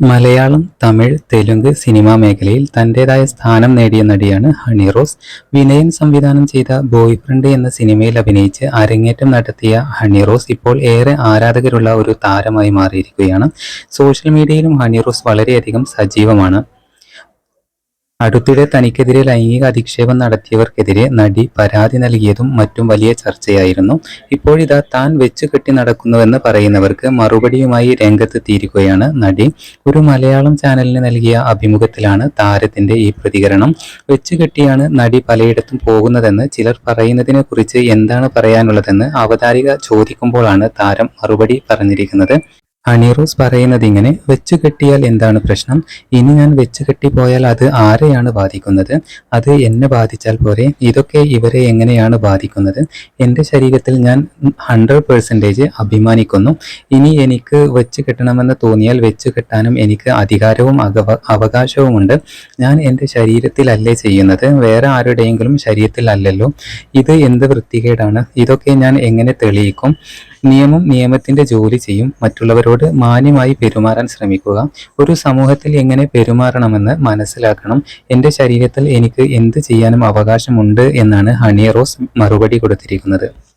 Malayalam Tamil Telugu cinema മേഖലയിൽ തന്റെതായ സ്ഥാനം നേടിയ നടിയാണ് ഹണി റോസ്. വിനയൻ സംവിധാനം ചെയ്ത ബോയ് ഫ്രണ്ട് എന്ന സിനിമയിൽ അഭിനയിച്ച് അരങ്ങേറ്റം നടത്തിയ ഹണി റോസ് ഇപ്പോൾ ഏറെ ആരാധകരുള്ള ഒരു താരമായി മാറിയിരിക്കുകയാണ്. സോഷ്യൽ മീഡിയയിലും ഹണി റോസ് വളരെയധികം സജീവമാണ്. അടുത്തിടെ തനിക്കെതിരെ ലൈംഗിക അധിക്ഷേപം നടത്തിയവർക്കെതിരെ നടി പരാതി നൽകിയതും മറ്റും വലിയ ചർച്ചയായിരുന്നു. ഇപ്പോഴിതാ താൻ വെച്ചു കെട്ടി നടക്കുന്നുവെന്ന് പറയുന്നവർക്ക് മറുപടിയുമായി രംഗത്തെത്തിയിരിക്കുകയാണ് നടി. ഒരു മലയാളം ചാനലിന് നൽകിയ അഭിമുഖത്തിലാണ് താരത്തിന്റെ ഈ പ്രതികരണം. വെച്ചുകെട്ടിയാണ് നടി പലയിടത്തും പോകുന്നതെന്ന് ചിലർ പറയുന്നതിനെ കുറിച്ച് എന്താണ് പറയാനുള്ളതെന്ന് അവതാരിക ചോദിക്കുമ്പോഴാണ് താരം മറുപടി പറഞ്ഞിരിക്കുന്നത്. ഹണിറോസ് പറയുന്നത് ഇങ്ങനെ വെച്ചു കെട്ടിയാൽ എന്താണ് പ്രശ്നം? ഇനി ഞാൻ വെച്ചു കെട്ടിപ്പോയാൽ അത് ആരെയാണ് ബാധിക്കുന്നത്? അത് എന്നെ ബാധിച്ചാൽ പോരെ? ഇതൊക്കെ ഇവരെ എങ്ങനെയാണ് ബാധിക്കുന്നത്? എന്റെ ശരീരത്തിൽ ഞാൻ ഹൺഡ്രഡ് പെർസെന്റേജ് അഭിമാനിക്കുന്നു. ഇനി എനിക്ക് വെച്ച് കെട്ടണമെന്ന് തോന്നിയാൽ വെച്ച് കെട്ടാനും എനിക്ക് അധികാരവും അവകാശവുമുണ്ട്. ഞാൻ എന്റെ ശരീരത്തിലല്ലേ ചെയ്യുന്നത്? വേറെ ആരുടെയെങ്കിലും ശരീരത്തിലല്ലല്ലോ? ഇത് എന്ത് വൃത്തികേടാണ്? ഇതൊക്കെ ഞാൻ എങ്ങനെ തെളിയിക്കും? നിയമം നിയമത്തിന്റെ ജോലി ചെയ്യും. മറ്റുള്ളവരോട് മാന്യമായി പെരുമാറാൻ ശ്രമിക്കുക. ഒരു സമൂഹത്തിൽ എങ്ങനെ പെരുമാറണമെന്ന് മനസ്സിലാക്കണം. എന്റെ ശരീരത്തിൽ എനിക്ക് എന്ത് ചെയ്യാനും അവകാശമുണ്ട് എന്നാണ് ഹണി റോസ് മറുപടി കൊടുത്തിരിക്കുന്നത്.